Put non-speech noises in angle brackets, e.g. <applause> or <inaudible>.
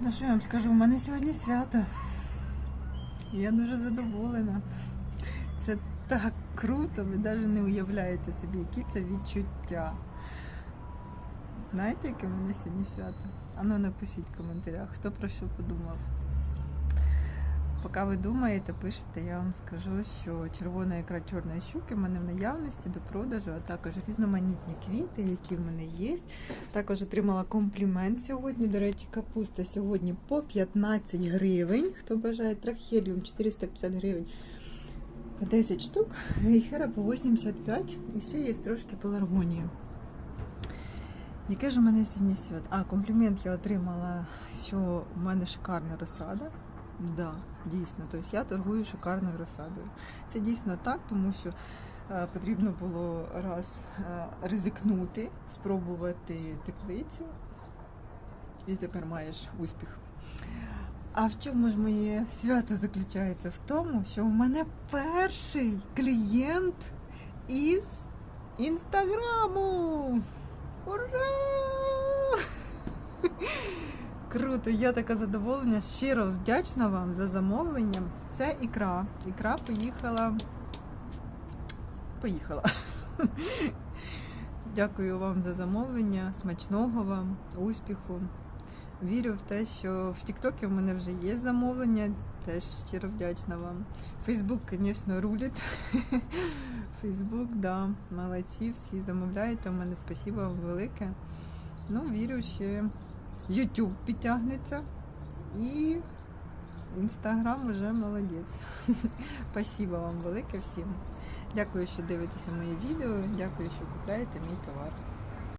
Ну що я вам скажу, у мене сьогодні свято. Я дуже задоволена. Це так круто, ви навіть не уявляєте собі, які це відчуття. Знаєте, яке в мене сьогодні свято? Ану, напишіть в коментарях, хто про що подумав. Поки ви думаєте, пишете, я вам скажу, що червона ікра чорної щуки в мене в наявності до продажу, а також різноманітні квіти, які в мене є. Також отримала комплімент сьогодні. До речі, капуста сьогодні по 15 гривень. Хто бажає трахеліум 450 гривень. 10 штук, і хера по 85. І ще є трошки пеларгонії. Яке ж у мене сьогодні свят? А, комплімент я отримала, що в мене шикарна розсада. Да, дійсно. Тобто я торгую шикарною розсадою. Це дійсно так, тому що е, потрібно було раз е, ризикнути, спробувати теплицю, і тепер маєш успіх. А в чому ж моє свято заключається? В тому, що у мене перший клієнт із інстаграму. Ура! Круто, я така задоволена. Щиро вдячна вам за замовлення. Це ікра. Ікра поїхала. Поїхала. <laughs> Дякую вам за замовлення. Смачного вам, успіху. Вірю в те, що в Тіктокі в мене вже є замовлення. Теж щиро вдячна вам. Фейсбук, звісно, рулить. <laughs> Фейсбук, да, молодці, всі замовляєте. У мене спасибо вам велике. Ну, вірю, ще YouTube підтягнеться. І Інстаграм вже молодець. <laughs> Спасибо вам велике всім. Дякую, що дивитеся мої відео. Дякую, що купляєте мій товар.